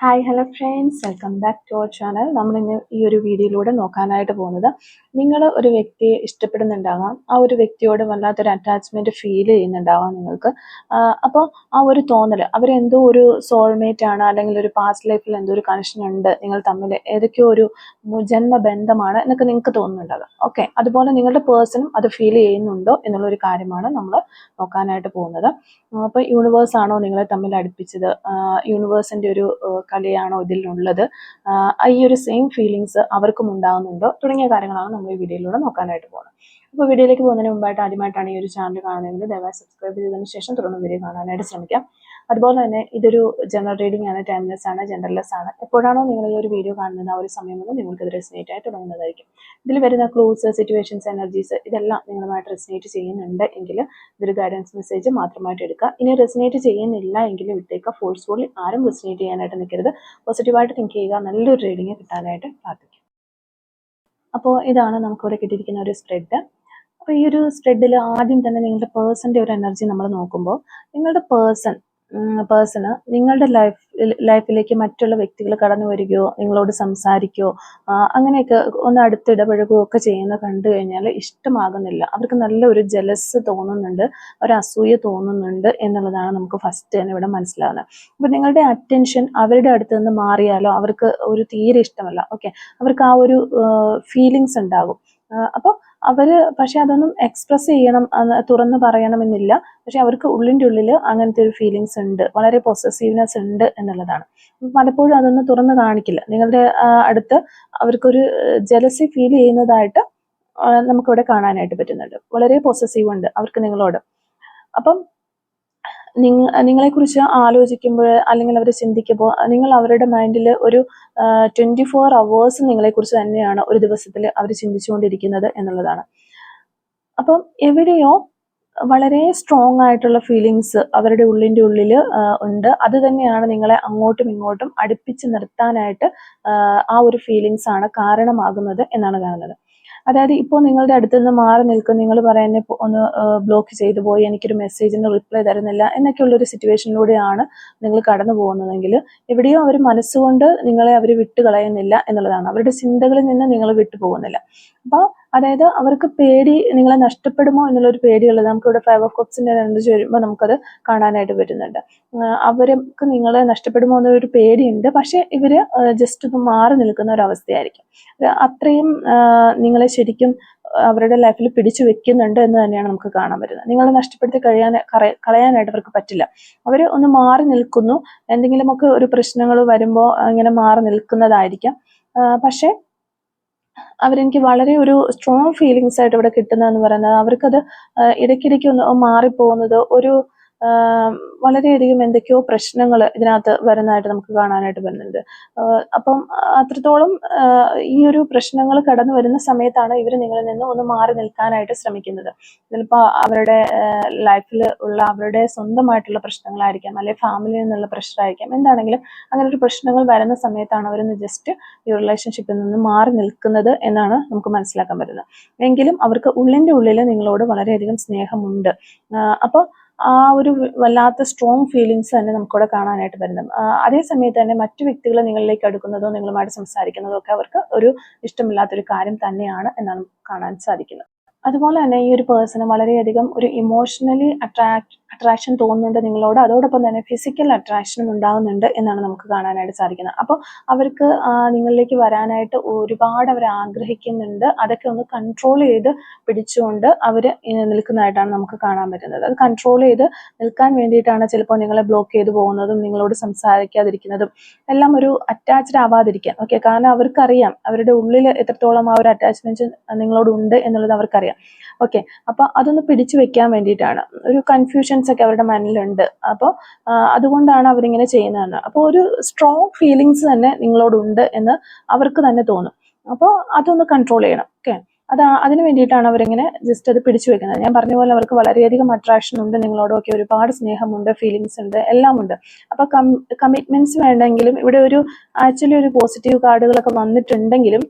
Hi hello friends welcome back to our channel നമ്മൾ ഇന്ന് ഈ ഒരു വീഡിയോയിലൂടെ നോക്കാനായിട്ട് പോകുന്നത് നിങ്ങൾ ഒരു വ്യക്തിയെ ഇഷ്ടപ്പെടുന്നുണ്ടാകാം ആ ഒരു വ്യക്തിയോട് വല്ലാത്തൊരു അറ്റാച്ച്മെന്റ് ഫീൽ ചെയ്യുന്നുണ്ടാവാം നിങ്ങൾക്ക്. അപ്പോൾ ആ ഒരു തോന്നൽ അവരെന്തോ ഒരു സോൾമേറ്റ് ആണ് അല്ലെങ്കിൽ ഒരു പാസ്റ്റ് ലൈഫിൽ എന്തോ ഒരു കണക്ഷൻ ഉണ്ട് നിങ്ങൾ തമ്മിൽ ഏതൊക്കെയോ ഒരു ജന്മ ബന്ധമാണ് എന്നൊക്കെ നിങ്ങൾക്ക് തോന്നുന്നുണ്ടാകാം. ഓക്കെ അതുപോലെ നിങ്ങളുടെ പേഴ്സണും അത് ഫീൽ ചെയ്യുന്നുണ്ടോ എന്നുള്ളൊരു കാര്യമാണ് നമ്മൾ നോക്കാനായിട്ട് പോകുന്നത്. അപ്പോൾ യൂണിവേഴ്സാണോ നിങ്ങളെ തമ്മിൽ അടുപ്പിച്ചത്? യൂണിവേഴ്സിന്റെ ഒരു ആ, കളിയാണോ ഇതിലുള്ളത് ഈ ഒരു സെയിം ഫീലിങ്സ് അവർക്കും ഉണ്ടാകുന്നുണ്ടോ തുടങ്ങിയ കാര്യങ്ങളാണ് നമ്മൾ ഈ വീഡിയോയിലൂടെ നോക്കാനായിട്ട് പോകുന്നത്. അപ്പോൾ വീഡിയോയിലേക്ക് പോകുന്നതിന് മുമ്പായിട്ട് ആദ്യമായിട്ടാണ് ഈ ഒരു ചാനൽ കാണുന്നതെങ്കിൽ ദയവായി സബ്സ്ക്രൈബ് ചെയ്തതിന് ശേഷം തുടർന്ന് വീഡിയോ കാണാനായിട്ട് ശ്രമിക്കാം. അതുപോലെ തന്നെ ഇതൊരു ജനറൽ റീഡിംഗ് ആണ് ടൈംലെസ് ആണ് ജെൻഡർലെസ് ആണ്. എപ്പോഴാണോ നിങ്ങൾ ഈ ഒരു വീഡിയോ കാണുന്നത് ആ ഒരു സമയം മുതൽ ഇത് റെസിനേറ്റ് ആയി തുടങ്ങുന്നതായിരിക്കും. ഇതിൽ വരുന്ന ക്ലൂസ് സിറ്റുവേഷൻസ് എനർജീസ് ഇതെല്ലാം നിങ്ങളുമായിട്ട് റെസിനേറ്റ് ചെയ്യുന്നുണ്ട് എങ്കിൽ ഇതൊരു ഗൈഡൻസ് മെസ്സേജ് മാത്രമായിട്ട് എടുക്കുക. ഇനി റെസിനേറ്റ് ചെയ്യുന്നില്ല എങ്കിൽ വിട്ടേക്കുക. ഫോഴ്സ്ഫുള്ളി ആരും റെസിനേറ്റ് ചെയ്യാനായിട്ട് നിൽക്കരുത്. പോസിറ്റീവായിട്ട് തിങ്ക് ചെയ്യുക. നല്ലൊരു റീഡിങ് കിട്ടാനായിട്ട് പ്രാർത്ഥിക്കും. അപ്പോൾ ഇതാണ് നമുക്കിവിടെ കിട്ടിയിരിക്കുന്ന ഒരു സ്പ്രെഡ് അപ്പോൾ ഈ ഒരു സ്പ്രെഡിൽ ആദ്യം തന്നെ നിങ്ങളുടെ പേഴ്സന്റെ ഒരു എനർജി നമ്മൾ നോക്കുമ്പോൾ നിങ്ങളുടെ പേഴ്സൺ പേഴ്സണ് നിങ്ങളുടെ ലൈഫ് ലൈഫിലേക്ക് മറ്റുള്ള വ്യക്തികൾ കടന്നു വരികയോ നിങ്ങളോട് സംസാരിക്കുകയോ അങ്ങനെയൊക്കെ ഒന്ന് അടുത്ത് ഇടപഴകുകയോ ഒക്കെ ചെയ്യുന്ന കണ്ടു കഴിഞ്ഞാൽ ഇഷ്ടമാകുന്നില്ല. അവർക്ക് നല്ലൊരു ജലസ് തോന്നുന്നുണ്ട് ഒരു അസൂയ തോന്നുന്നുണ്ട് എന്നുള്ളതാണ് നമുക്ക് ഫസ്റ്റ് തന്നെ ഇവിടെ മനസ്സിലാവുന്നത്. അപ്പോൾ നിങ്ങളുടെ അറ്റൻഷൻ അവരുടെ അടുത്ത് നിന്ന് മാറിയാലോ അവർക്ക് ഒരു തീരെ ഇഷ്ടമല്ല. ഓക്കെ അവർക്ക് ആ ഒരു ഫീലിങ്സ് ഉണ്ടാകും. അപ്പോൾ അവർ പക്ഷെ അതൊന്നും എക്സ്പ്രസ് ചെയ്യണം തുറന്ന് പറയണമെന്നില്ല. പക്ഷെ അവർക്ക് ഉള്ളിന്റെ ഉള്ളിൽ അങ്ങനത്തെ ഒരു ഫീലിങ്സ് ഉണ്ട്. വളരെ പൊസസീവ്നെസ് ഉണ്ട് എന്നുള്ളതാണ്. പലപ്പോഴും അതൊന്നും തുറന്ന് കാണിക്കില്ല. നിങ്ങളുടെ അടുത്ത് അവർക്കൊരു ജലസി ഫീൽ ചെയ്യുന്നതായിട്ട് നമുക്കിവിടെ കാണാനായിട്ട് പറ്റുന്നുണ്ട്. വളരെ പൊസസീവ് ഉണ്ട് അവർക്ക് നിങ്ങളോട്. അപ്പം നിങ്ങളെക്കുറിച്ച് ആലോചിക്കുമ്പോൾ അല്ലെങ്കിൽ അവർ ചിന്തിക്കുമ്പോൾ നിങ്ങൾ അവരുടെ മൈൻഡിൽ ഒരു ട്വന്റി ഫോർ അവേഴ്സ് നിങ്ങളെക്കുറിച്ച് തന്നെയാണ് ഒരു ദിവസത്തിൽ അവർ ചിന്തിച്ചുകൊണ്ടിരിക്കുന്നത് എന്നുള്ളതാണ്. അപ്പം എവിടെയോ വളരെ സ്ട്രോങ് ആയിട്ടുള്ള ഫീലിങ്സ് അവരുടെ ഉള്ളിന്റെ ഉള്ളിൽ ഉണ്ട്. അത് തന്നെയാണ് നിങ്ങളെ അങ്ങോട്ടും ഇങ്ങോട്ടും അടുപ്പിച്ച് നിർത്താനായിട്ട് ആ, ഒരു ഫീലിങ്സ് ആണ് കാരണമാകുന്നത് എന്നാണ് കാണുന്നത്. അതായത് ഇപ്പോൾ നിങ്ങളുടെ അടുത്ത് നിന്ന് മാറി നിൽക്കും. നിങ്ങൾ പറയുന്ന ഒന്ന് ബ്ലോക്ക് ചെയ്തു പോയി എനിക്കൊരു മെസ്സേജിന് റിപ്ലൈ തരുന്നില്ല എന്നൊക്കെയുള്ളൊരു സിറ്റുവേഷനിലൂടെയാണ് നിങ്ങൾ കടന്നു പോകുന്നതെങ്കിൽ എവിടെയോ അവർ മനസ്സുകൊണ്ട് നിങ്ങളെ അവർ വിട്ട് കളയുന്നില്ല എന്നുള്ളതാണ്. അവരുടെ ചിന്തകളിൽ നിന്ന് നിങ്ങൾ വിട്ടു പോകുന്നില്ല അപ്പോൾ അതായത് അവർക്ക് പേടി നിങ്ങളെ നഷ്ടപ്പെടുമോ എന്നുള്ളൊരു പേടിയുള്ളത് നമുക്ക് ഇവിടെ ഫൈവ് ഓഫ് കോപ്സിന്റെ എനർജി വരുമ്പോൾ നമുക്കത് കാണാനായിട്ട് പറ്റുന്നുണ്ട്. അവർക്ക് നിങ്ങളെ നഷ്ടപ്പെടുമോ എന്നൊരു പേടിയുണ്ട്. പക്ഷേ ഇവർ ജസ്റ്റ് ഒന്ന് മാറി നിൽക്കുന്ന ഒരു അവസ്ഥയായിരിക്കും. അത്രയും നിങ്ങളെ ശരിക്കും അവരുടെ ലൈഫിൽ പിടിച്ചു വെക്കുന്നുണ്ട് എന്ന് തന്നെയാണ് നമുക്ക് കാണാൻ പറ്റുന്നത്. നിങ്ങളെ നഷ്ടപ്പെടുത്തി കഴിയാൻ കളയാനായിട്ട് അവർക്ക് പറ്റില്ല. അവർ ഒന്ന് മാറി നിൽക്കുന്നു. എന്തെങ്കിലുമൊക്കെ ഒരു പ്രശ്നങ്ങൾ വരുമ്പോൾ ഇങ്ങനെ മാറി നിൽക്കുന്നതായിരിക്കാം. പക്ഷേ അവരെനിക്ക് വളരെ ഒരു സ്ട്രോങ് ഫീലിങ്സ് ആയിട്ട് ഇവിടെ കിട്ടുന്നതെന്ന് പറയുന്നത്. അവർക്കത് ഇടയ്ക്കിടയ്ക്ക് ഒന്ന് മാറിപ്പോകുന്നത് ഒരു വളരെയധികം എന്തൊക്കെയോ പ്രശ്നങ്ങൾ ഇതിനകത്ത് വരുന്നതായിട്ട് നമുക്ക് കാണാനായിട്ട് വരുന്നുണ്ട്. അപ്പം അത്രത്തോളം ഈ ഒരു പ്രശ്നങ്ങൾ കടന്നു വരുന്ന സമയത്താണ് ഇവർ നിങ്ങളിൽ നിന്ന് ഒന്ന് മാറി നിൽക്കാനായിട്ട് ശ്രമിക്കുന്നത്. ചിലപ്പോൾ അവരുടെ ലൈഫിൽ ഉള്ള അവരുടെ സ്വന്തമായിട്ടുള്ള പ്രശ്നങ്ങളായിരിക്കാം അല്ലെങ്കിൽ ഫാമിലിയിൽ നിന്നുള്ള പ്രഷറായിരിക്കാം എന്താണെങ്കിലും അങ്ങനെ ഒരു പ്രശ്നങ്ങൾ വരുന്ന സമയത്താണ് അവരൊന്ന് ജസ്റ്റ് ഈ റിലേഷൻഷിപ്പിൽ നിന്ന് മാറി നിൽക്കുന്നത് എന്നാണ് നമുക്ക് മനസ്സിലാക്കാൻ പറ്റുന്നത്. എങ്കിലും അവർക്ക് ഉള്ളിന്റെ ഉള്ളിൽ നിങ്ങളോട് വളരെയധികം സ്നേഹമുണ്ട്. അപ്പോൾ ആ ഒരു വല്ലാത്ത സ്ട്രോങ് ഫീലിങ്സ് തന്നെ നമുക്കിവിടെ കാണാനായിട്ട് വരുന്നത്. അതേ സമയത്ത് തന്നെ മറ്റു വ്യക്തികൾ നിങ്ങളിലേക്ക് അടുക്കുന്നതോ നിങ്ങളുമായിട്ട് സംസാരിക്കുന്നതോ ഒക്കെ അവർക്ക് ഒരു ഇഷ്ടമില്ലാത്തൊരു കാര്യം തന്നെയാണ് എന്നാണ് കാണാൻ സാധിക്കുന്നത്. അതുപോലെ തന്നെ ഈ ഒരു പേഴ്സണ് വളരെയധികം ഒരു ഇമോഷണലി അട്രാക്ട് അട്രാക്ഷൻ തോന്നുന്നുണ്ട് നിങ്ങളോട്. അതോടൊപ്പം തന്നെ ഫിസിക്കൽ അട്രാക്ഷനും ഉണ്ടാകുന്നുണ്ട് എന്നാണ് നമുക്ക് കാണാനായിട്ട് സാധിക്കുന്നത്. അപ്പോൾ അവർക്ക് നിങ്ങളിലേക്ക് വരാനായിട്ട് ഒരുപാട് അവർ ആഗ്രഹിക്കുന്നുണ്ട്. അതൊക്കെ ഒന്ന് കൺട്രോൾ ചെയ്ത് പിടിച്ചുകൊണ്ട് അവർ നിൽക്കുന്നതായിട്ടാണ് നമുക്ക് കാണാൻ പറ്റുന്നത്. അത് കൺട്രോൾ ചെയ്ത് നിൽക്കാൻ വേണ്ടിയിട്ടാണ് ചിലപ്പോൾ നിങ്ങളെ ബ്ലോക്ക് ചെയ്ത് പോകുന്നതും നിങ്ങളോട് സംസാരിക്കാതിരിക്കുന്നതും എല്ലാം ഒരു അറ്റാച്ച്ഡ് ആവാതിരിക്കാൻ. ഓക്കെ കാരണം അവർക്കറിയാം. അവരുടെ ഉള്ളിൽ എത്രത്തോളം ആ ഒരു അറ്റാച്ച്മെന്റ് നിങ്ങളോട് ഉണ്ട് എന്നുള്ളത് അവർക്കറിയാം. ഓക്കെ അപ്പൊ അതൊന്ന് പിടിച്ചു വെക്കാൻ വേണ്ടിയിട്ടാണ്. ഒരു കൺഫ്യൂഷൻസ് ഒക്കെ അവരുടെ മനസ്സിലുണ്ട്. അപ്പോൾ അതുകൊണ്ടാണ് അവരിങ്ങനെ ചെയ്യുന്നതെന്ന്. അപ്പോൾ ഒരു സ്ട്രോങ് ഫീലിങ്സ് തന്നെ നിങ്ങളോടുണ്ട് എന്ന് അവർക്ക് തന്നെ തോന്നും. അപ്പോൾ അതൊന്ന് കൺട്രോൾ ചെയ്യണം. ഓക്കെ അത് അതിന് വേണ്ടിയിട്ടാണ് അവരിങ്ങനെ ജസ്റ്റ് അത് പിടിച്ചു വെക്കുന്നത്. ഞാൻ പറഞ്ഞ പോലെ അവർക്ക് വളരെയധികം അട്രാക്ഷൻ ഉണ്ട് നിങ്ങളോടൊക്കെ ഒരുപാട് സ്നേഹമുണ്ട് ഫീലിങ്സ് ഉണ്ട് എല്ലാം ഉണ്ട് അപ്പൊ കമ്മിറ്റ്മെന്റ്സ് വേണ്ടെങ്കിലും ഇവിടെ ഒരു ആക്ച്വലി ഒരു പോസിറ്റീവ് കാർഡുകളൊക്കെ വന്നിട്ടുണ്ടെങ്കിലും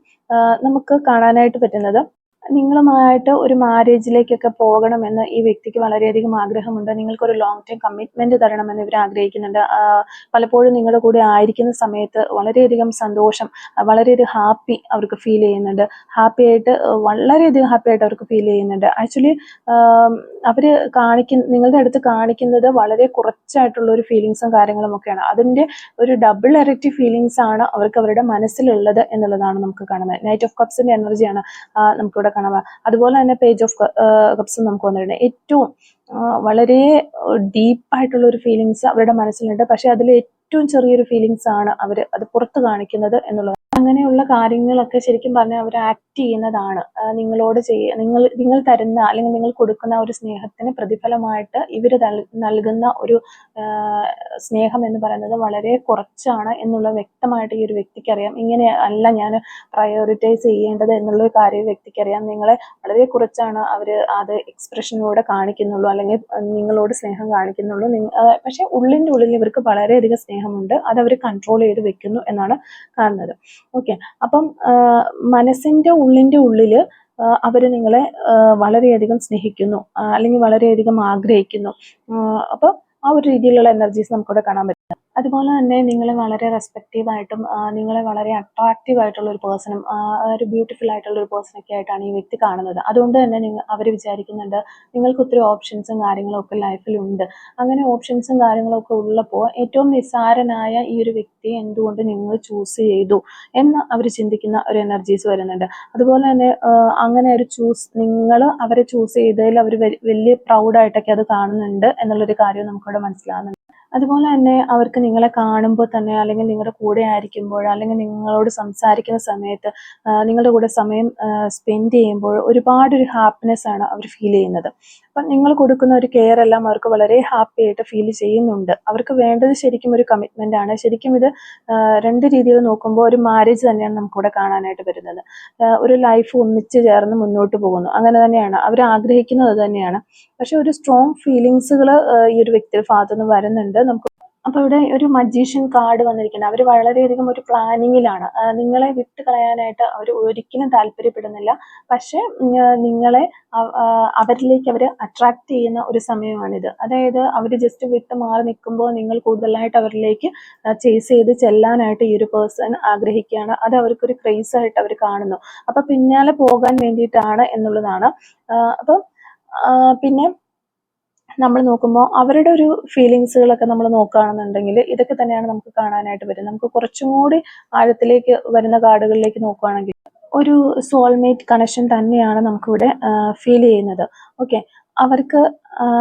നമുക്ക് കാണാനായിട്ട് പറ്റുന്നത് നിങ്ങളുമായിട്ട് ഒരു മാരേജിലേക്കൊക്കെ പോകണമെന്ന് ഈ വ്യക്തിക്ക് വളരെയധികം ആഗ്രഹമുണ്ട്. നിങ്ങൾക്കൊരു ലോങ് ടൈം കമ്മിറ്റ്മെന്റ് തരണമെന്ന് ഇവർ ആഗ്രഹിക്കുന്നുണ്ട്. പലപ്പോഴും നിങ്ങളുടെ കൂടെ ആയിരിക്കുന്ന സമയത്ത് വളരെയധികം സന്തോഷം വളരെയധികം ഹാപ്പി അവർക്ക് ഫീൽ ചെയ്യുന്നുണ്ട്. ഹാപ്പി ആയിട്ട് വളരെയധികം ഹാപ്പി ആയിട്ട് അവർക്ക് ഫീൽ ചെയ്യുന്നുണ്ട്. ആക്ച്വലി അവർ കാണിക്കുന്ന നിങ്ങളുടെ അടുത്ത് കാണിക്കുന്നത് വളരെ കുറച്ചായിട്ടുള്ള ഒരു ഫീലിങ്സും കാര്യങ്ങളും ഒക്കെയാണ്. അതിന്റെ ഒരു ഡബിൾ ഇരട്ടി ഫീലിങ്സ് ആണ് അവർക്ക് അവരുടെ മനസ്സിലുള്ളത് എന്നുള്ളതാണ് നമുക്ക് കാണുന്നത്. നൈറ്റ് ഓഫ് കപ്സിന്റെ എനർജിയാണ് നമുക്കിവിടെ കാണാം അതുപോലെ തന്നെ പേജ് ഓഫ് കപ്സും നമുക്ക് വന്നിട്ടുണ്ട്. ഏറ്റവും വളരെ ഡീപ്പായിട്ടുള്ള ഒരു ഫീലിങ്സ് അവരുടെ മനസ്സിലുണ്ട്. പക്ഷെ അതിൽ ഏറ്റവും ചെറിയൊരു ഫീലിങ്സ് ആണ് അവർ അത് പുറത്ത് കാണിക്കുന്നത് എന്നുള്ളത്. അങ്ങനെയുള്ള കാര്യങ്ങളൊക്കെ ശരിക്കും പറഞ്ഞാൽ അവർ ആക്ട് ചെയ്യുന്നതാണ്. നിങ്ങളോട് ചെയ്യ നിങ്ങൾ നിങ്ങൾ തരുന്ന അല്ലെങ്കിൽ നിങ്ങൾ കൊടുക്കുന്ന ഒരു സ്നേഹത്തിന് പ്രതിഫലമായിട്ട് ഇവർ നൽകുന്ന ഒരു സ്നേഹം എന്ന് പറയുന്നത് വളരെ കുറച്ചാണ് എന്നുള്ള വ്യക്തമായിട്ട് ഈ ഒരു വ്യക്തിക്ക് അറിയാം ഇങ്ങനെ അല്ല ഞാൻ പ്രയോറിറ്റൈസ് ചെയ്യേണ്ടത് എന്നുള്ള ഒരു കാര്യം ഈ വ്യക്തിക്ക് അറിയാം നിങ്ങളെ വളരെ കുറച്ചാണ് അവർ അത് എക്സ്പ്രഷനിലൂടെ കാണിക്കുന്നുള്ളൂ അല്ലെങ്കിൽ നിങ്ങളോട് സ്നേഹം കാണിക്കുന്നുള്ളൂ. പക്ഷേ ഉള്ളിന്റെ ഉള്ളിൽ ഇവർക്ക് വളരെയധികം സ്നേഹമുണ്ട്. അത് അവർ കൺട്രോൾ ചെയ്ത് വെക്കുന്നു എന്നാണ് കാണുന്നത്. ഓക്കെ അപ്പം മനസ്സിന്റെ ഉള്ളിന്റെ ഉള്ളിൽ അവർ നിങ്ങളെ വളരെയധികം സ്നേഹിക്കുന്നു അല്ലെങ്കിൽ വളരെയധികം ആഗ്രഹിക്കുന്നു. അപ്പോൾ ആ ഒരു രീതിയിലുള്ള എനർജീസ് നമുക്കിവിടെ കാണാൻ പറ്റും. അതുപോലെ തന്നെ നിങ്ങൾ വളരെ റെസ്പെക്റ്റീവായിട്ടും നിങ്ങളെ വളരെ അട്രാക്റ്റീവ് ആയിട്ടുള്ള ഒരു പേഴ്സണും ഒരു ബ്യൂട്ടിഫുൾ ആയിട്ടുള്ള ഒരു പേഴ്സണൊക്കെ ആയിട്ടാണ് ഈ വ്യക്തി കാണുന്നത്. അതുകൊണ്ട് തന്നെ നിങ്ങൾ അവർ വിചാരിക്കുന്നുണ്ട് നിങ്ങൾക്ക് ഒത്തിരി ഓപ്ഷൻസും കാര്യങ്ങളൊക്കെ ലൈഫിലുണ്ട് അങ്ങനെ ഓപ്ഷൻസും കാര്യങ്ങളും ഒക്കെ ഉള്ളപ്പോൾ ഏറ്റവും നിസ്സാരനായ ഈ ഒരു വ്യക്തിയെ എന്തുകൊണ്ട് നിങ്ങൾ ചൂസ് ചെയ്തു എന്ന് അവർ ചിന്തിക്കുന്ന ഒരു എനർജീസ് വരുന്നുണ്ട്. അതുപോലെ തന്നെ അങ്ങനെ ഒരു ചൂസ് നിങ്ങൾ അവരെ ചൂസ് ചെയ്തതിൽ അവർ വലിയ പ്രൗഡായിട്ടൊക്കെ അത് കാണുന്നുണ്ട് എന്നുള്ളൊരു കാര്യം നമുക്കിവിടെ മനസ്സിലാകുന്നുണ്ട് അതുപോലെ തന്നെ അവർക്ക് നിങ്ങളെ കാണുമ്പോൾ തന്നെ അല്ലെങ്കിൽ നിങ്ങളുടെ കൂടെ ആയിരിക്കുമ്പോൾ അല്ലെങ്കിൽ നിങ്ങളോട് സംസാരിക്കുന്ന സമയത്ത് നിങ്ങളുടെ കൂടെ സമയം സ്പെൻഡ് ചെയ്യുമ്പോൾ ഒരുപാടൊരു ഹാപ്പിനെസ് ആണ് അവർ ഫീൽ ചെയ്യുന്നത്. അപ്പം നിങ്ങൾ കൊടുക്കുന്ന ഒരു കെയർ എല്ലാം അവർക്ക് വളരെ ഹാപ്പി ആയിട്ട് ഫീൽ ചെയ്യുന്നുണ്ട്. അവർക്ക് വേണ്ടത് ശരിക്കും ഒരു കമ്മിറ്റ്മെന്റ് ആണ്. ശരിക്കും ഇത് രണ്ട് രീതിയിൽ നോക്കുമ്പോൾ ഒരു മാരേജ് തന്നെയാണ് നമുക്കിവിടെ കാണാനായിട്ട് വരുന്നത്. ഒരു ലൈഫ് ഒന്നിച്ച് ചേർന്ന് മുന്നോട്ട് പോകുന്നു. അങ്ങനെ തന്നെയാണ്. അവർ ആഗ്രഹിക്കുന്നത് തന്നെയാണ്. പക്ഷെ ഒരു സ്ട്രോങ് ഫീലിങ്സുകൾ ഈ ഒരു വ്യക്തിയുടെ ഭാഗത്തുനിന്ന് വരുന്നുണ്ട്. നമുക്ക് അപ്പൊ ഇവിടെ ഒരു മജീഷ്യൻ കാർഡ് വന്നിരിക്കുന്നത് അവർ വളരെയധികം ഒരു പ്ലാനിങ്ങിലാണ് നിങ്ങളെ വിട്ട് കളയാനായിട്ട് അവർ ഒരിക്കലും താല്പര്യപ്പെടുന്നില്ല. പക്ഷെ നിങ്ങളെ അവരിലേക്ക് അവർ അട്രാക്ട് ചെയ്യുന്ന ഒരു സമയമാണിത്. അതായത് അവർ ജസ്റ്റ് വിട്ട് മാറി നിൽക്കുമ്പോൾ നിങ്ങൾ കൂടുതലായിട്ട് അവരിലേക്ക് ചേസ് ചെയ്ത് ചെല്ലാനായിട്ട് ഈ ഒരു പേഴ്സൺ ആഗ്രഹിക്കുകയാണ്. അത് അവർക്കൊരു ക്രേസ് ആയിട്ട് അവർ കാണുന്നു. അപ്പൊ പിന്നാലെ പോകാൻ വേണ്ടിയിട്ടാണ് എന്നുള്ളതാണ്. അപ്പം പിന്നെ നമ്മൾ നോക്കുമ്പോൾ അവരുടെ ഒരു ഫീലിങ്സുകളൊക്കെ നമ്മൾ നോക്കുകയാണെന്നുണ്ടെങ്കിൽ ഇതൊക്കെ തന്നെയാണ് നമുക്ക് കാണാനായിട്ട് വരുന്നത് നമുക്ക് കുറച്ചും കൂടി ആഴത്തിലേക്ക് വരുന്ന കാർഡുകളിലേക്ക് നോക്കുകയാണെങ്കിൽ ഒരു സോൾമേറ്റ് കണക്ഷൻ തന്നെയാണ് നമുക്കിവിടെ ഫീൽ ചെയ്യുന്നത്. ഓക്കെ അവർക്ക്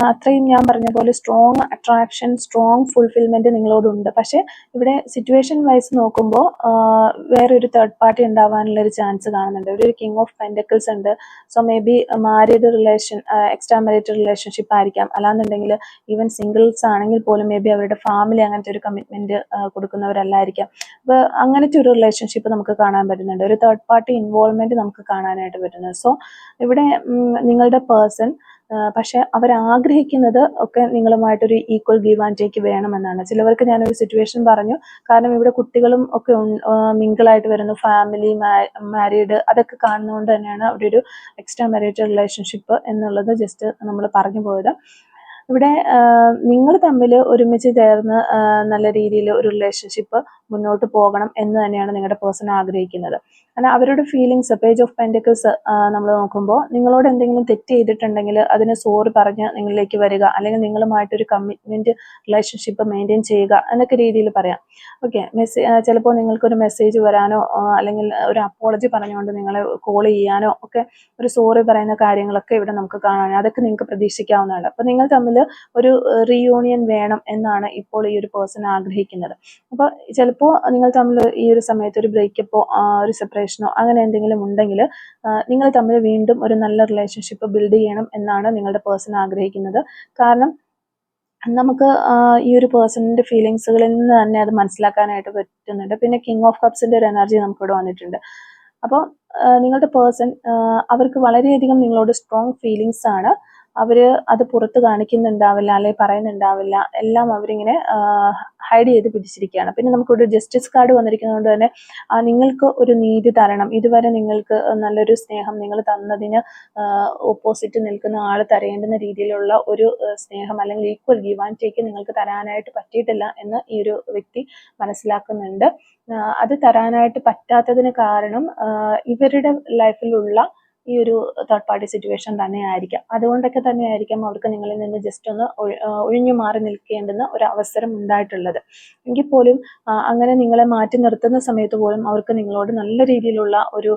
അത്രയും ഞാൻ പറഞ്ഞ പോലെ സ്ട്രോങ് അട്രാക്ഷൻ സ്ട്രോങ് ഫുൾഫിൽമെന്റ് നിങ്ങളോടുണ്ട്. പക്ഷേ ഇവിടെ സിറ്റുവേഷൻ വൈസ് നോക്കുമ്പോൾ വേറൊരു തേർഡ് പാർട്ടി ഉണ്ടാവാനുള്ള ഒരു ചാൻസ് കാണുന്നുണ്ട്. ഇവിടെ ഒരു കിങ് ഓഫ് പെൻഡക്കിൾസ് ഉണ്ട്. So may be married relation extra married relationship ആയിരിക്കാം. അല്ലാന്നുണ്ടെങ്കിൽ ഈവൻ സിംഗിൾസ് ആണെങ്കിൽ പോലും മേ ബി അവരുടെ ഫാമിലി അങ്ങനത്തെ ഒരു കമ്മിറ്റ്മെന്റ് കൊടുക്കുന്നവരല്ലായിരിക്കാം. അപ്പോൾ അങ്ങനത്തെ ഒരു റിലേഷൻഷിപ്പ് നമുക്ക് കാണാൻ പറ്റുന്നുണ്ട്. ഒരു തേർഡ് പാർട്ടി ഇൻവോൾവ്മെന്റ് നമുക്ക് കാണാനായിട്ട് പറ്റുന്നത്. സോ ഇവിടെ നിങ്ങളുടെ പേഴ്സൺ പക്ഷെ അവർ ആഗ്രഹിക്കുന്നത് ഒക്കെ നിങ്ങളുമായിട്ടൊരു ഈക്വൽ ഗീവ് ആൻഡ് ടേക്ക് വേണമെന്നാണ്. ചിലവർക്ക് ഞാനൊരു സിറ്റുവേഷൻ പറഞ്ഞു. കാരണം ഇവിടെ കുട്ടികളും ഒക്കെ മിങ്കിളായിട്ട് വരുന്നു. ഫാമിലി മാരീഡ് അതൊക്കെ കാണുന്നതുകൊണ്ട് തന്നെയാണ് അവിടെ ഒരു എക്സ്ട്രാ മാരേജ് റിലേഷൻഷിപ്പ് എന്നുള്ളത് ജസ്റ്റ് നമ്മൾ പറഞ്ഞു പോയത്. ഇവിടെ നിങ്ങൾ തമ്മിൽ ഒരുമിച്ച് ചേർന്ന് നല്ല രീതിയിൽ ഒരു റിലേഷൻഷിപ്പ് മുന്നോട്ട് പോകണം എന്ന് തന്നെയാണ് നിങ്ങളുടെ പേഴ്സൺ ആഗ്രഹിക്കുന്നത്. കാരണം അവരുടെ ഫീലിങ്സ് പേജ് ഓഫ് പെന്റിക്കിൾസ് നമ്മൾ നോക്കുമ്പോൾ നിങ്ങളോട് എന്തെങ്കിലും തെറ്റ് ചെയ്തിട്ടുണ്ടെങ്കിൽ അതിന് സോറി പറഞ്ഞ് നിങ്ങളിലേക്ക് വരിക. അല്ലെങ്കിൽ നിങ്ങളുമായിട്ടൊരു കമ്മിറ്റ്മെന്റ് റിലേഷൻഷിപ്പ് മെയിന്റെയിൻ ചെയ്യുക എന്നൊക്കെ രീതിയിൽ പറയാം. ഓക്കെ മെസ്സേജ് ചിലപ്പോൾ നിങ്ങൾക്കൊരു മെസ്സേജ് വരാനോ അല്ലെങ്കിൽ ഒരു അപ്പോളജി പറഞ്ഞുകൊണ്ട് നിങ്ങളെ കോൾ ചെയ്യാനോ ഒക്കെ ഒരു സോറി പറയുന്ന കാര്യങ്ങളൊക്കെ ഇവിടെ നമുക്ക് കാണാൻ അതൊക്കെ നിങ്ങൾക്ക് പ്രതീക്ഷിക്കാവുന്നതാണ്. അപ്പോൾ നിങ്ങൾ തമ്മിൽ ഒരു റീയൂണിയൻ വേണം എന്നാണ് ഇപ്പോൾ ഈ ഒരു പേഴ്സൺ ആഗ്രഹിക്കുന്നത്. അപ്പോൾ ചിലപ്പോൾ നിങ്ങൾ തമ്മിൽ ഈ ഒരു സമയത്ത് ഒരു ബ്രേക്കപ്പോ ഒരു സെപ്പറേഷനോ അങ്ങനെ എന്തെങ്കിലും ഉണ്ടെങ്കിൽ നിങ്ങൾ തമ്മിൽ വീണ്ടും ഒരു നല്ല റിലേഷൻഷിപ്പ് ബിൽഡ് ചെയ്യണം എന്നാണ് നിങ്ങളുടെ പേഴ്സൺ ആഗ്രഹിക്കുന്നത്. കാരണം നമുക്ക് ഈ ഒരു പേഴ്സണിന്റെ ഫീലിങ്സുകളിൽ നിന്ന് തന്നെ അത് മനസ്സിലാക്കാനായിട്ട് പറ്റുന്നുണ്ട്. പിന്നെ കിങ് ഓഫ് കപ്സിന്റെ ഒരു എനർജി നമുക്ക് ഇവിടെ വന്നിട്ടുണ്ട് അപ്പോൾ നിങ്ങളുടെ പേഴ്സൺ അവർക്ക് വളരെയധികം നിങ്ങളോട് സ്ട്രോങ് ഫീലിങ്സ് ആണ്. അവർ അത് പുറത്ത് കാണിക്കുന്നുണ്ടാവില്ല അല്ലെങ്കിൽ പറയുന്നുണ്ടാവില്ല. എല്ലാം അവരിങ്ങനെ ഹൈഡ് ചെയ്ത് പിടിച്ചിരിക്കുകയാണ്. പിന്നെ നമുക്കൊരു ജസ്റ്റിസ് കാർഡ് വന്നിരിക്കുന്നതുകൊണ്ട് തന്നെ നിങ്ങൾക്ക് ഒരു നീതി തരണം. ഇതുവരെ നിങ്ങൾക്ക് നല്ലൊരു സ്നേഹം നിങ്ങൾ തന്നതിന് ഓപ്പോസിറ്റ് നിൽക്കുന്ന ആൾ തരേണ്ടുന്ന രീതിയിലുള്ള ഒരു സ്നേഹം അല്ലെങ്കിൽ ഈക്വൽ ഗീവ് ആൻഡ് ടേക്ക് നിങ്ങൾക്ക് തരാനായിട്ട് പറ്റിയിട്ടില്ല എന്ന് ഈ ഒരു വ്യക്തി മനസ്സിലാക്കുന്നുണ്ട്. അത് തരാനായിട്ട് പറ്റാത്തതിന് കാരണം ഇവരുടെ ലൈഫിലുള്ള ഈ ഒരു തേർഡ് പാർട്ടി സിറ്റുവേഷൻ തന്നെ ആയിരിക്കാം അതുകൊണ്ടൊക്കെ തന്നെ ആയിരിക്കാം അവർക്ക് നിങ്ങളിൽ നിന്ന് ജസ്റ്റ് ഒന്ന് ഒഴി- ഒഴിഞ്ഞു മാറി നിൽക്കേണ്ടുന്ന ഒരു അവസരം ഉണ്ടായിട്ടുള്ളത്. എങ്കിൽ പോലും അങ്ങനെ നിങ്ങളെ മാറ്റി നിർത്തുന്ന സമയത്ത് പോലും അവർക്ക് നിങ്ങളോട് നല്ല രീതിയിലുള്ള ഒരു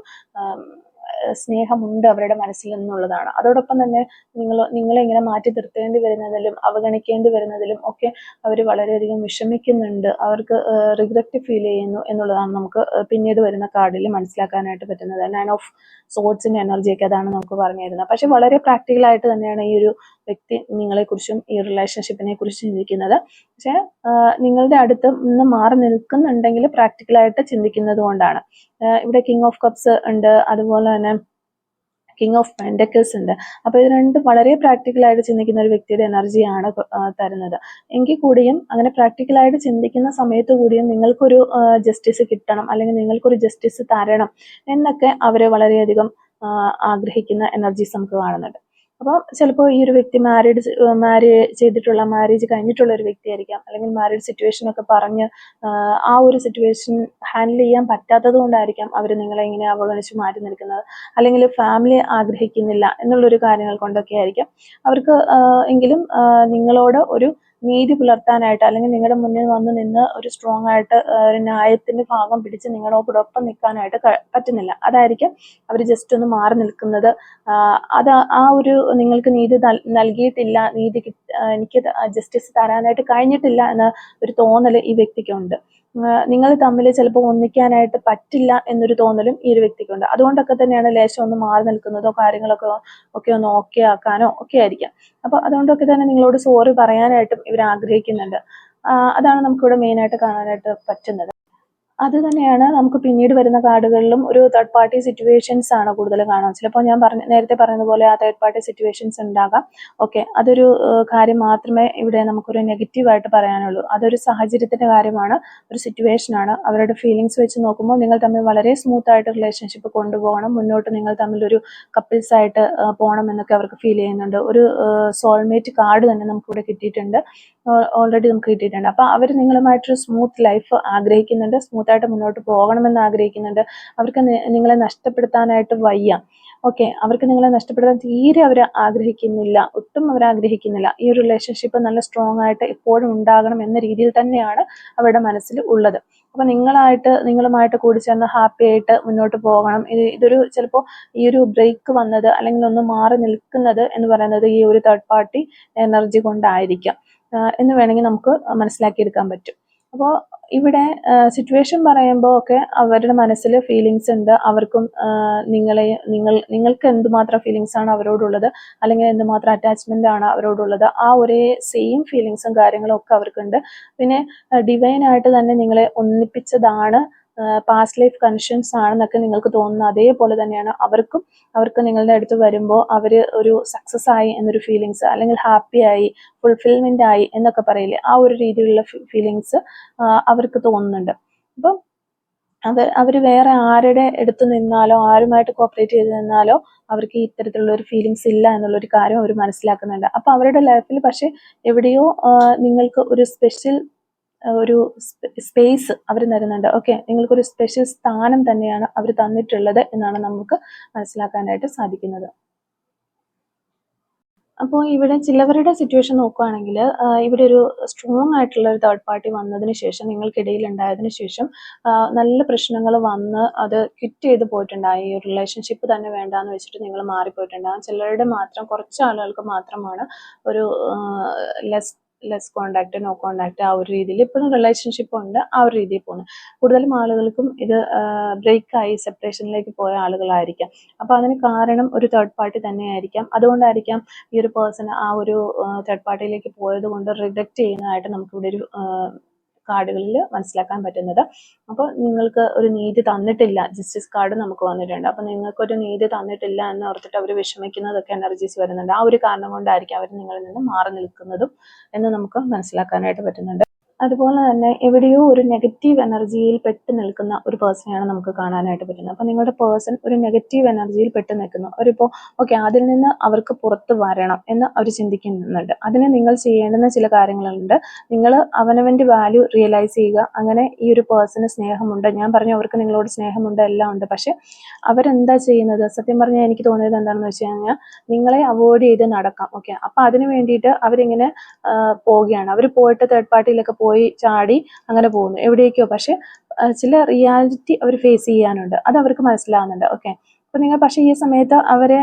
സ്നേഹമുണ്ട് അവരുടെ മനസ്സിൽ നിന്നുള്ളതാണ് അതോടൊപ്പം തന്നെ നിങ്ങൾ നിങ്ങളെ ഇങ്ങനെ മാറ്റി നിർത്തേണ്ടി വരുന്നതിലും അവഗണിക്കേണ്ടി വരുന്നതിലും ഒക്കെ അവർ വളരെയധികം വിഷമിക്കുന്നുണ്ട്. അവർക്ക് റിഗ്രറ്റ് ഫീൽ ചെയ്യുന്നു എന്നുള്ളതാണ് നമുക്ക് പിന്നീട് വരുന്ന കാർഡിൽ മനസ്സിലാക്കാനായിട്ട് പറ്റുന്നത്. നയൻ ഓഫ് സോട്സിന്റെ എനർജിയൊക്കെ അതാണ് നമുക്ക് പറഞ്ഞു തരുന്നത്. പക്ഷെ വളരെ പ്രാക്ടിക്കലായിട്ട് തന്നെയാണ് ഈ ഒരു വ്യക്തി നിങ്ങളെക്കുറിച്ചും ഈ റിലേഷൻഷിപ്പിനെ കുറിച്ചും ചിന്തിക്കുന്നത്. പക്ഷെ നിങ്ങളുടെ അടുത്ത് നിന്ന് മാറി നിൽക്കുന്നുണ്ടെങ്കിൽ പ്രാക്ടിക്കലായിട്ട് ചിന്തിക്കുന്നത് കൊണ്ടാണ്. ഇവിടെ കിങ് ഓഫ് കപ്സ് ഉണ്ട് അതുപോലെ തന്നെ കിങ് ഓഫ് പെൻഡക്കിൾസ് ഉണ്ട്. അപ്പോൾ ഇത് രണ്ടും വളരെ പ്രാക്ടിക്കലായിട്ട് ചിന്തിക്കുന്ന ഒരു വ്യക്തിയുടെ എനർജിയാണ് തരുന്നത്. എങ്കിൽ കൂടിയും അങ്ങനെ പ്രാക്ടിക്കലായിട്ട് ചിന്തിക്കുന്ന സമയത്ത് കൂടിയും നിങ്ങൾക്കൊരു ജസ്റ്റിസ് കിട്ടണം അല്ലെങ്കിൽ നിങ്ങൾക്കൊരു ജസ്റ്റിസ് തരണം എന്നൊക്കെ അവരെ വളരെയധികം ആഗ്രഹിക്കുന്ന എനർജീസ് നമുക്ക് കാണുന്നുണ്ട്. അപ്പോൾ ചിലപ്പോൾ ഈ ഒരു വ്യക്തി മാരീഡ് മാരി ചെയ്തിട്ടുള്ള മാരേജ് കഴിഞ്ഞിട്ടുള്ള ഒരു വ്യക്തിയായിരിക്കാം. അല്ലെങ്കിൽ മാരീഡ് സിറ്റുവേഷൻ ഒക്കെ പറഞ്ഞ് ആ ഒരു സിറ്റുവേഷൻ ഹാൻഡിൽ ചെയ്യാൻ പറ്റാത്തത് കൊണ്ടായിരിക്കാം അവർ നിങ്ങളെ ഇങ്ങനെ അവഗണിച്ച് മാറ്റി നിൽക്കുന്നത്. അല്ലെങ്കിൽ ഫാമിലി ആഗ്രഹിക്കുന്നില്ല എന്നുള്ളൊരു കാര്യങ്ങൾ കൊണ്ടൊക്കെ ആയിരിക്കാം. അവർക്ക് എങ്കിലും നിങ്ങളോട് ഒരു നീതി പുലർത്താനായിട്ട് അല്ലെങ്കിൽ നിങ്ങളുടെ മുന്നിൽ വന്ന് നിന്ന് ഒരു സ്ട്രോങ് ആയിട്ട് ഒരു ന്യായത്തിന്റെ ഭാഗം പിടിച്ച് നിങ്ങളോടൊപ്പം നിൽക്കാനായിട്ട് പറ്റുന്നില്ല. അതായിരിക്കും അവർ ജസ്റ്റ് ഒന്ന് മാറി നിൽക്കുന്നത്. അത് ആ ഒരു നിങ്ങൾക്ക് നീതി നൽ- നൽകിയിട്ടില്ല നീതി എനിക്ക് ജസ്റ്റിസ് തരാനായിട്ട് കഴിഞ്ഞിട്ടില്ല എന്ന ഒരു തോന്നൽ ഈ വ്യക്തിക്കുണ്ട്. നിങ്ങൾ തമ്മിൽ ചിലപ്പോൾ ഒന്നിക്കാനായിട്ട് പറ്റില്ല എന്നൊരു തോന്നലും ഈ ഒരു വ്യക്തിക്കുണ്ട്. അതുകൊണ്ടൊക്കെ തന്നെയാണ് ലേശം ഒന്ന് മാറി നിൽക്കുന്നതോ കാര്യങ്ങളൊക്കെ ഒക്കെ ഒന്ന് ഓക്കെ ആക്കാനോ ഒക്കെ ആയിരിക്കാം. അപ്പോൾ അതുകൊണ്ടൊക്കെ തന്നെ നിങ്ങളോട് സോറി പറയാനായിട്ടും ഇവർ ആഗ്രഹിക്കുന്നുണ്ട്. അതാണ് നമുക്കിവിടെ മെയിനായിട്ട് കാണാനായിട്ട് പറ്റുന്നത്. അത് തന്നെയാണ് നമുക്ക് പിന്നീട് വരുന്ന കാർഡുകളിലും ഒരു തേർഡ് പാർട്ടി സിറ്റുവേഷൻസ് ആണ് കൂടുതൽ കാണാം. ചിലപ്പോൾ ഞാൻ പറഞ്ഞ നേരത്തെ പറഞ്ഞതുപോലെ ആ തേർഡ് പാർട്ടി സിറ്റുവേഷൻസ് ഉണ്ടാകാം. ഓക്കെ അതൊരു കാര്യം മാത്രമേ ഇവിടെ നമുക്കൊരു നെഗറ്റീവായിട്ട് പറയാനുള്ളൂ. അതൊരു സാഹചര്യത്തിന്റെ കാര്യമാണ് ഒരു സിറ്റുവേഷൻ ആണ്. അവരുടെ ഫീലിങ്സ് വെച്ച് നോക്കുമ്പോൾ നിങ്ങൾ തമ്മിൽ വളരെ സ്മൂത്ത് ആയിട്ട് റിലേഷൻഷിപ്പ് കൊണ്ടുപോകണം. മുന്നോട്ട് നിങ്ങൾ തമ്മിൽ ഒരു കപ്പിൾസ് ആയിട്ട് പോകണം എന്നൊക്കെ അവർക്ക് ഫീൽ ചെയ്യുന്നുണ്ട്. ഒരു സോൾമേറ്റ് കാർഡ് തന്നെ നമുക്കിവിടെ കിട്ടിയിട്ടുണ്ട്. ഓൾറെഡി നമുക്ക് കിട്ടിയിട്ടുണ്ട്. അപ്പോൾ അവർ നിങ്ങളുമായിട്ടൊരു സ്മൂത്ത് ലൈഫ് ആഗ്രഹിക്കുന്നുണ്ട്. സ്മൂത്ത് ആയിട്ട് മുന്നോട്ട് പോകണമെന്ന് ആഗ്രഹിക്കുന്നുണ്ട്. അവർക്ക് നിങ്ങളെ നഷ്ടപ്പെടുത്താനായിട്ട് വയ്യ. ഓക്കെ. അവർക്ക് നിങ്ങളെ നഷ്ടപ്പെടുത്താൻ തീരെ അവർ ആഗ്രഹിക്കുന്നില്ല. ഒട്ടും അവർ ആഗ്രഹിക്കുന്നില്ല. ഈ ഒരു റിലേഷൻഷിപ്പ് നല്ല സ്ട്രോങ് ആയിട്ട് എപ്പോഴും ഉണ്ടാകണം എന്ന രീതിയിൽ തന്നെയാണ് അവരുടെ മനസ്സിൽ ഉള്ളത്. അപ്പൊ നിങ്ങളായിട്ട് നിങ്ങളുമായിട്ട് കൂടി ചേർന്ന് ഹാപ്പി ആയിട്ട് മുന്നോട്ട് പോകണം. ഇത് ഇതൊരു ചിലപ്പോൾ ഈ ഒരു ബ്രേക്ക് വന്നത് അല്ലെങ്കിൽ ഒന്ന് മാറി നിൽക്കുന്നത് എന്ന് പറയുന്നത് ഈ ഒരു തേർഡ് പാർട്ടി എനർജി കൊണ്ടായിരിക്കാം. എന്ന് വേണമെങ്കിൽ നമുക്ക് മനസ്സിലാക്കിയെടുക്കാൻ പറ്റും. അപ്പോൾ ഇവിടെ സിറ്റുവേഷൻ പറയുമ്പോൾ ഒക്കെ അവരുടെ മനസ്സിൽ ഫീലിങ്സ് ഉണ്ട്. അവർക്കും നിങ്ങളെ നിങ്ങൾ നിങ്ങൾക്ക് എന്തുമാത്രം ഫീലിങ്സ് ആണ് അവരോടുള്ളത്? അല്ലെങ്കിൽ എന്തുമാത്രം അറ്റാച്ച്മെന്റ് ആണ് അവരോടുള്ളത്? ആ ഒരേ സെയിം ഫീലിങ്സും കാര്യങ്ങളും ഒക്കെ അവർക്കുണ്ട്. പിന്നെ ഡിവൈനായിട്ട് തന്നെ നിങ്ങളെ ഒന്നിപ്പിച്ചതാണ് പാസ്റ്റ് ലൈഫ് കണക്ഷൻസ് ആണെന്നൊക്കെ നിങ്ങൾക്ക് തോന്നുന്ന അതേപോലെ തന്നെയാണ് അവർക്കും അവർക്ക് നിങ്ങളുടെ അടുത്ത് വരുമ്പോൾ അവർ ഒരു സക്സസ് ആയി എന്നൊരു ഫീലിങ്സ് അല്ലെങ്കിൽ ഹാപ്പി ആയി ഫുൾഫിൽമെന്റ് ആയി എന്നൊക്കെ പറയില്ലേ ആ ഒരു രീതിയിലുള്ള ഫീലിങ്സ് അവർക്ക് തോന്നുന്നുണ്ട്. അപ്പം അവർ അവർ വേറെ ആരുടെ അടുത്ത് നിന്നാലോ ആരുമായിട്ട് കോപ്പറേറ്റ് ചെയ്ത് നിന്നാലോ അവർക്ക് ഇത്തരത്തിലുള്ള ഒരു ഫീലിങ്സ് ഇല്ല എന്നുള്ളൊരു കാര്യം അവർ മനസ്സിലാക്കുന്നുണ്ട്. അപ്പോൾ അവരുടെ ലൈഫിൽ പക്ഷേ എവിടെയോ നിങ്ങൾക്ക് ഒരു സ്പെഷ്യൽ ഒരു സ്പേസ് അവർ തരുന്നുണ്ട്. ഓക്കെ നിങ്ങൾക്കൊരു സ്പെഷ്യൽ സ്ഥാനം തന്നെയാണ് അവർ തന്നിട്ടുള്ളത് എന്നാണ് നമുക്ക് മനസ്സിലാക്കാനായിട്ട് സാധിക്കുന്നത്. അപ്പോൾ ഇവിടെ ചിലവരുടെ സിറ്റുവേഷൻ നോക്കുകയാണെങ്കിൽ ഇവിടെ ഒരു സ്ട്രോങ് ആയിട്ടുള്ള ഒരു തേർഡ് പാർട്ടി വന്നതിന് ശേഷം നിങ്ങൾക്കിടയിൽ ഉണ്ടായതിന് ശേഷം നല്ല പ്രശ്നങ്ങൾ വന്ന് അത് ക്വിറ്റ് ചെയ്ത് പോയിട്ടുണ്ടായി. ഈ റിലേഷൻഷിപ്പ് തന്നെ വേണ്ടാന്ന് വെച്ചിട്ട് നിങ്ങൾ മാറിപ്പോയിട്ടുണ്ടാകും. ചിലരുടെ മാത്രം കുറച്ച് ആളുകൾക്ക് മാത്രമാണ് ഒരു less less contact no contact ആ ഒരു രീതിയിൽ ഇപ്പോഴും റിലേഷൻഷിപ്പ് ഉണ്ട് ആ ഒരു രീതിയിൽ പോകുന്നു കൂടുതലും ആളുകൾക്കും ഇത് ബ്രേക്കായി സെപ്പറേഷനിലേക്ക് പോയ ആളുകളായിരിക്കാം. അപ്പോൾ അതിന് കാരണം ഒരു തേർഡ് പാർട്ടി തന്നെയായിരിക്കാം. അതുകൊണ്ടായിരിക്കാം ഈ ഒരു പേഴ്സൺ ആ ഒരു തേർഡ് പാർട്ടിയിലേക്ക് പോയത് കൊണ്ട് റിജക്റ്റ് ചെയ്യുന്നതായിട്ട് നമുക്കിവിടെ ഒരു കാർഡുകളിൽ മനസ്സിലാക്കാൻ പറ്റുന്നത്. അപ്പോൾ നിങ്ങൾക്ക് ഒരു നീതി തന്നിട്ടില്ല. ജസ്റ്റിസ് കാർഡ് നമുക്ക് വന്നിട്ടുണ്ട്. അപ്പോൾ നിങ്ങൾക്കൊരു നീതി തന്നിട്ടില്ല എന്ന് ഓർത്തിട്ട് അവർ വിഷമിക്കുന്നതൊക്കെ എനർജീസ് വരുന്നുണ്ട്. ആ ഒരു കാരണം കൊണ്ടായിരിക്കും അവർ നിങ്ങളിൽ നിന്ന് മാറി നിൽക്കുന്നതും എന്ന് നമുക്ക് മനസ്സിലാക്കാനായിട്ട് പറ്റുന്നുണ്ട്. അതുപോലെ തന്നെ എവിടെയോ ഒരു നെഗറ്റീവ് എനർജിയിൽ പെട്ട് നിൽക്കുന്ന ഒരു പേഴ്സണെയാണ് നമുക്ക് കാണാനായിട്ട് പറ്റുന്നത്. അപ്പോൾ നിങ്ങളുടെ പേഴ്സൺ ഒരു നെഗറ്റീവ് എനർജിയിൽ പെട്ട് നിൽക്കുന്നു. അവരിപ്പോൾ ഓക്കെ അതിൽ നിന്ന് അവർക്ക് പുറത്ത് വരണം എന്ന് അവർ ചിന്തിക്കുന്നുണ്ട്. അതിന് നിങ്ങൾ ചെയ്യേണ്ടുന്ന ചില കാര്യങ്ങളുണ്ട്. നിങ്ങൾ അവനവന്റെ വാല്യൂ റിയലൈസ് ചെയ്യുക. അങ്ങനെ ഈ ഒരു പേഴ്സണ് സ്നേഹമുണ്ട്. ഞാൻ പറഞ്ഞു അവർക്ക് നിങ്ങളോട് സ്നേഹമുണ്ട് എല്ലാം ഉണ്ട്. പക്ഷെ അവരെന്താ ചെയ്യുന്നത്? സത്യം പറഞ്ഞാൽ എനിക്ക് തോന്നിയത് എന്താണെന്ന് വെച്ച് കഴിഞ്ഞാൽ നിങ്ങളെ അവോയ്ഡ് ചെയ്ത് നടക്കാം. ഓക്കെ അപ്പോൾ അതിന് വേണ്ടിയിട്ട് അവരിങ്ങനെ പോവുകയാണ്. അവർ പോയിട്ട് തേർഡ് പാർട്ടിയിലൊക്കെ പോയി ചാടി അങ്ങനെ പോകുന്നു. എവിടേക്കോ. പക്ഷെ ചില റിയാലിറ്റി അവർ ഫേസ് ചെയ്യാനുണ്ട്. അത് അവർക്ക് മനസ്സിലാവുന്നുണ്ട്. ഓക്കെ അപ്പൊ നിങ്ങൾ പക്ഷേ ഈ സമയത്ത് അവരെ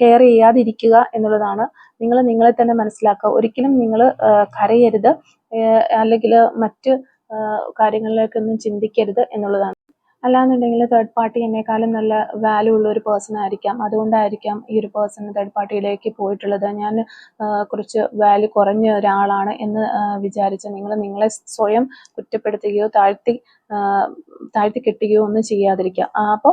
കെയർ ചെയ്യാതിരിക്കുക എന്നുള്ളതാണ് നിങ്ങൾ നിങ്ങളെ തന്നെ മനസ്സിലാക്കുക. ഒരിക്കലും നിങ്ങൾ കരയരുത്. അല്ലെങ്കിൽ മറ്റ് കാര്യങ്ങളിലേക്കൊന്നും ചിന്തിക്കരുത് എന്നുള്ളതാണ്. അല്ലാന്നുണ്ടെങ്കിൽ തേർഡ് പാർട്ടി എന്നെക്കാളും നല്ല വാല്യൂ ഉള്ള ഒരു പേഴ്സൺ ആയിരിക്കാം. അതുകൊണ്ടായിരിക്കാം ഈ ഒരു പേഴ്സൺ തേർഡ് പാർട്ടിയിലേക്ക് പോയിട്ടുള്ളത്. ഞാൻ കുറച്ച് വാല്യൂ കുറഞ്ഞ ഒരാളാണ് എന്ന് വിചാരിച്ച് നിങ്ങൾ നിങ്ങളെ സ്വയം കുറ്റപ്പെടുത്തുകയോ താഴ്ത്തി താഴ്ത്തി കെട്ടുകയോ ഒന്നും ചെയ്യാതിരിക്കുക. അപ്പോൾ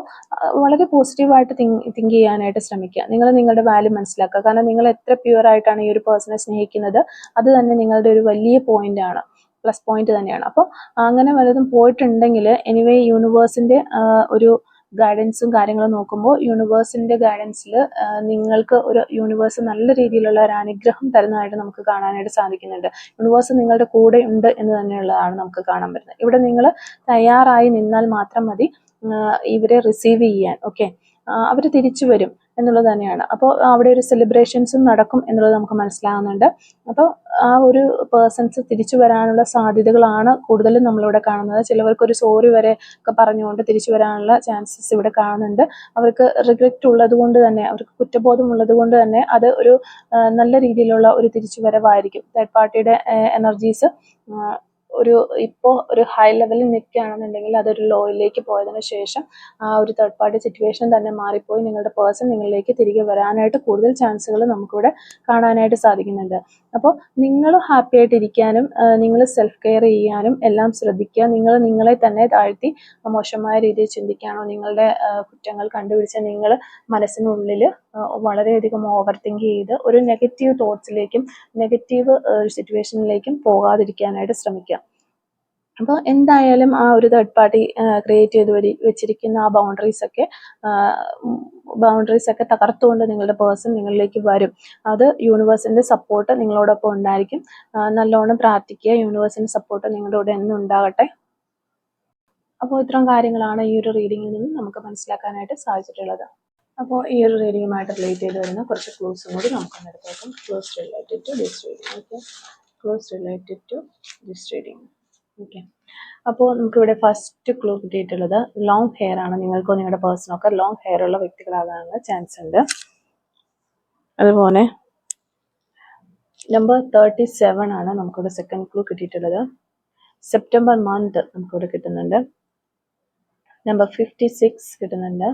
വളരെ പോസിറ്റീവായിട്ട് തിങ്ക് ചെയ്യാനായിട്ട് ശ്രമിക്കുക. നിങ്ങൾ നിങ്ങളുടെ വാല്യൂ മനസ്സിലാക്കുക. കാരണം നിങ്ങൾ എത്ര പ്യുവർ ആയിട്ടാണ് ഈ ഒരു പേഴ്സണെ സ്നേഹിക്കുന്നത്. അത് തന്നെ നിങ്ങളുടെ ഒരു വലിയ പോയിന്റ് ആണ്. പ്ലസ് പോയിന്റ് തന്നെയാണ്. അപ്പോൾ അങ്ങനെ വല്ലതും പോയിട്ടുണ്ടെങ്കിൽ എനിവേ യൂണിവേഴ്സിന്റെ ഒരു ഗൈഡൻസും കാര്യങ്ങളും നോക്കുമ്പോൾ യൂണിവേഴ്സിന്റെ ഗൈഡൻസിൽ നിങ്ങൾക്ക് ഒരു യൂണിവേഴ്സ് നല്ല രീതിയിലുള്ള ഒരു അനുഗ്രഹം തരുന്നതായിട്ട് നമുക്ക് കാണാനായിട്ട് സാധിക്കുന്നുണ്ട്. യൂണിവേഴ്സ് നിങ്ങളുടെ കൂടെ ഉണ്ട് എന്ന് തന്നെയുള്ളതാണ് നമുക്ക് കാണാൻ പറ്റുന്നത്. ഇവിടെ നിങ്ങൾ തയ്യാറായി നിന്നാൽ മാത്രം മതി ഇവരെ റിസീവ് ചെയ്യാൻ. ഓക്കെ അവർ തിരിച്ചു വരും. എന്നുള്ളത് തന്നെയാണ്. അപ്പോൾ അവിടെ ഒരു സെലിബ്രേഷൻസും നടക്കും എന്നുള്ളത് നമുക്ക് മനസ്സിലാകുന്നുണ്ട് അപ്പോൾ ആ ഒരു പേഴ്സൺസ് തിരിച്ചു വരാനുള്ള സാധ്യതകളാണ് കൂടുതലും നമ്മളിവിടെ കാണുന്നത്. ചിലവർക്ക് ഒരു സോറി വരെ ഒക്കെ പറഞ്ഞുകൊണ്ട് തിരിച്ചു വരാനുള്ള ചാൻസസ് ഇവിടെ കാണുന്നുണ്ട്. അവർക്ക് റിഗ്രറ്റ് ഉള്ളത് കൊണ്ട് തന്നെ അവർക്ക് കുറ്റബോധം ഉള്ളത് കൊണ്ട് തന്നെ അത് ഒരു നല്ല രീതിയിലുള്ള ഒരു തിരിച്ചു വരവായിരിക്കും തേർഡ് പാർട്ടിയുടെ എനർജീസ് ഒരു ഇപ്പോൾ ഒരു ഹൈ ലെവലിൽ നിൽക്കുകയാണെന്നുണ്ടെങ്കിൽ അതൊരു ലോയിലേക്ക് പോയതിനു ശേഷം ആ ഒരു തേർഡ് പാർട്ടി സിറ്റുവേഷൻ തന്നെ മാറിപ്പോയി. നിങ്ങളുടെ പേഴ്സൺ നിങ്ങളിലേക്ക് തിരികെ വരാനായിട്ട് കൂടുതൽ ചാൻസുകൾ നമുക്കിവിടെ കാണാനായിട്ട് സാധിക്കുന്നുണ്ട്. അപ്പോൾ നിങ്ങൾ ഹാപ്പി ആയിട്ടിരിക്കാനും നിങ്ങൾ സെൽഫ് കെയർ ചെയ്യാനും എല്ലാം ശ്രദ്ധിക്കുക. നിങ്ങൾ നിങ്ങളെ തന്നെ താഴ്ത്തി മോശമായ രീതിയിൽ ചിന്തിക്കാനോ നിങ്ങളുടെ കുറ്റങ്ങൾ കണ്ടുപിടിച്ച് നിങ്ങൾ മനസ്സിനുള്ളിൽ വളരെയധികം ഓവർ തിങ്ക് ചെയ്ത് ഒരു നെഗറ്റീവ് തോട്ട്സിലേക്കും നെഗറ്റീവ് സിറ്റുവേഷനിലേക്കും പോകാതിരിക്കാനായിട്ട് ശ്രമിക്കുക. അപ്പോൾ എന്തായാലും ആ ഒരു തേർഡ് പാർട്ടി ക്രിയേറ്റ് ചെയ്ത് വരി വെച്ചിരിക്കുന്ന ആ ബൗണ്ടറീസൊക്കെ ബൗണ്ടറീസൊക്കെ തകർത്തുകൊണ്ട് നിങ്ങളുടെ പേഴ്സൺ നിങ്ങളിലേക്ക് വരും. അത് യൂണിവേഴ്സിന്റെ സപ്പോർട്ട് നിങ്ങളോടൊപ്പം ഉണ്ടായിരിക്കും. നല്ലോണം പ്രാർത്ഥിക്കുക. യൂണിവേഴ്സിന്റെ സപ്പോർട്ട് നിങ്ങളുടെ കൂടെ എന്നും ഉണ്ടാകട്ടെ. അപ്പോൾ ഇത്തരം കാര്യങ്ങളാണ് ഈ ഒരു റീഡിങ്ങിൽ നിന്ന് നമുക്ക് മനസ്സിലാക്കാനായിട്ട് സാധിച്ചിട്ടുള്ളത്. അപ്പോൾ ഈ ഒരു റീഡിങ്ങുമായിട്ട് റിലേറ്റ് ചെയ്ത് വരുന്ന കുറച്ച് ക്ലൂസും കൂടി നമുക്ക് അങ്ങനെ clues related to this reading okay clues related to this reading okay അപ്പോൾ നമുക്കിവിടെ ഫസ്റ്റ് ക്ലൂ കിട്ടിയിട്ടുള്ളത് ലോങ് ഹെയർ ആണ്. നിങ്ങൾക്കോ നിങ്ങളുടെ പേഴ്സണൊക്കെ ലോങ് ഹെയർ ഉള്ള വ്യക്തികളാകാനുള്ള ചാൻസ് ഉണ്ട്. അതുപോലെ നമ്പർ തേർട്ടി സെവൻ ആണ് നമുക്കിവിടെ സെക്കൻഡ് ക്ലൂ കിട്ടിയിട്ടുള്ളത്. സെപ്റ്റംബർ മന്ത് നമുക്കിവിടെ കിട്ടുന്നുണ്ട്. നമ്പർ ഫിഫ്റ്റി സിക്സ് കിട്ടുന്നുണ്ട്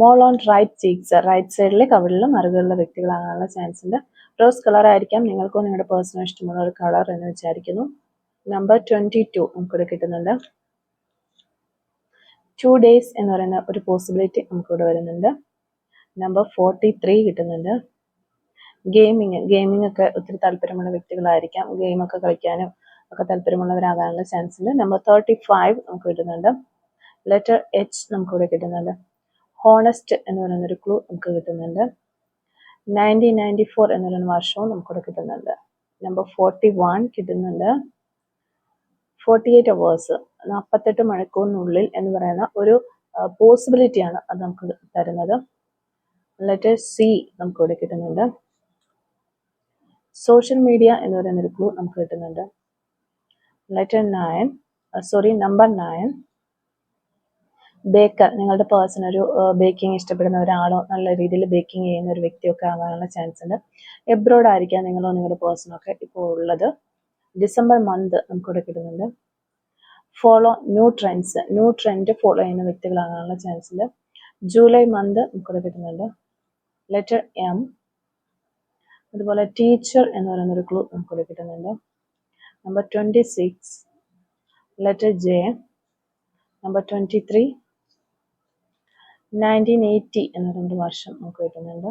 mole on right cheeks right സൈഡിലെ കവിളിലും അറിവുള്ള വ്യക്തികളാകാനുള്ള ചാൻസ് ഉണ്ട്. റോസ് കളർ ആയിരിക്കാം. നിങ്ങൾക്കും നിങ്ങളുടെ പേഴ്സണൽ ഇഷ്ടമുള്ള ഒരു കളർ എന്ന് വിചാരിക്കുന്നു. നമ്പർ ട്വന്റി ടു നമുക്കിവിടെ കിട്ടുന്നുണ്ട്. ടു ഡേയ്സ് എന്ന് പറയുന്ന ഒരു പോസിബിലിറ്റി നമുക്കിവിടെ വരുന്നുണ്ട്. നമ്പർ ഫോർട്ടി ത്രീ കിട്ടുന്നുണ്ട്. ഗെയിമിങ് ഗെയിമിംഗ് ഒക്കെ ഒത്തിരി താല്പര്യമുള്ള വ്യക്തികളായിരിക്കാം. ഗെയിമൊക്കെ കളിക്കാനും ഒക്കെ താല്പര്യമുള്ളവരാകാനുള്ള ചാൻസ് ഉണ്ട്. നമ്പർ തേർട്ടി ഫൈവ് നമുക്ക് കിട്ടുന്നുണ്ട്. ലെറ്റർ എച്ച് നമുക്കിവിടെ കിട്ടുന്നുണ്ട്. ഹോണസ്റ്റ് എന്ന് പറയുന്ന ഒരു ക്ലൂ നമുക്ക് കിട്ടുന്നുണ്ട്. നയന്റീൻ നയന്റി ഫോർ എന്നൊരു വർഷവും നമുക്കിവിടെ കിട്ടുന്നുണ്ട്. നമ്പർ ഫോർട്ടി വൺ കിട്ടുന്നുണ്ട്. ഫോർട്ടി എയ്റ്റ് അവേഴ്സ് നാൽപ്പത്തെട്ട് മണിക്കൂറിനുള്ളിൽ എന്ന് പറയുന്ന ഒരു പോസിബിലിറ്റിയാണ് അത് നമുക്ക് തരുന്നത്. ലെറ്റർ സി നമുക്കിവിടെ കിട്ടുന്നുണ്ട്. സോഷ്യൽ മീഡിയ എന്ന് പറയുന്ന ഒരു ക്ലൂ നമുക്ക് കിട്ടുന്നുണ്ട്. Letter nine sorry number nine baker നിങ്ങളുടെ പേഴ്സൺ ഒരു ബേക്കിംഗ് ഇഷ്ടപ്പെടുന്ന ഒരാളോ നല്ല രീതിയിൽ ബേക്കിംഗ് ചെയ്യുന്ന ഒരു വ്യക്തിയൊക്കെ ആകാനുള്ള ചാൻസ് ഉണ്ട്. എബ്രോഡ് ആയിരിക്കാം നിങ്ങളോ നിങ്ങളുടെ പേഴ്സണോ ഒക്കെ ഇപ്പോൾ ഉള്ളത്. ഡിസംബർ മന്ത് നമുക്കിവിടെ കിട്ടുന്നുണ്ട്. Follow new trends new trend follow ചെയ്യുന്ന വ്യക്തികളാകാനുള്ള ചാൻസ് ഉണ്ട്. ജൂലൈ മന്ത് നമുക്കിവിടെ കിട്ടുന്നുണ്ട്. ലെറ്റർ എം അതുപോലെ ടീച്ചർ എന്ന് പറയുന്ന ഒരു ക്ലൂ നമുക്കിവിടെ കിട്ടുന്നുണ്ട്. Number twenty six letter J number twenty three nineteen eighty എന്ന് വർഷം നമുക്ക് കിട്ടുന്നുണ്ട്.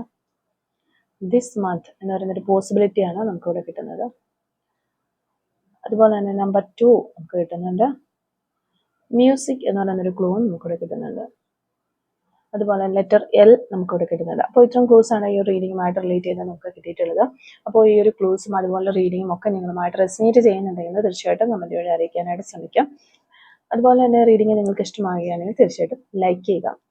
ദിസ് മന്ത് എന്ന് പറയുന്നൊരു പോസിബിലിറ്റിയാണ് നമുക്കിവിടെ കിട്ടുന്നത്. അതുപോലെ തന്നെ നമ്പർ ടു നമുക്ക് കിട്ടുന്നുണ്ട്. മ്യൂസിക് എന്ന് പറയുന്നൊരു ക്ലൂ നമുക്കിവിടെ കിട്ടുന്നുണ്ട്. അതുപോലെ ലെറ്റർ എൽ നമുക്കിവിടെ കിട്ടുന്നുണ്ട്. അപ്പോൾ ഇത്രയും ക്ലൂസ് ആണ് ഈ ഒരു റീഡിങ്ങുമായിട്ട് റിലേറ്റ് ചെയ്ത് നമുക്ക് കിട്ടിയിട്ടുള്ളത്. അപ്പോൾ ഈ ഒരു ക്ലൂസും അതുപോലെ റീഡിങ്ങും ഒക്കെ നിങ്ങളുമായിട്ട് റെസിനേറ്റ് ചെയ്യുന്നുണ്ടെങ്കിൽ തീർച്ചയായിട്ടും കമന്റ് വഴി അറിയിക്കാനായിട്ട് ശ്രമിക്കാം. അതുപോലെ തന്നെ റീഡിങ് നിങ്ങൾക്ക് ഇഷ്ടമാകുകയാണെങ്കിൽ തീർച്ചയായിട്ടും ലൈക്ക് ചെയ്യുക.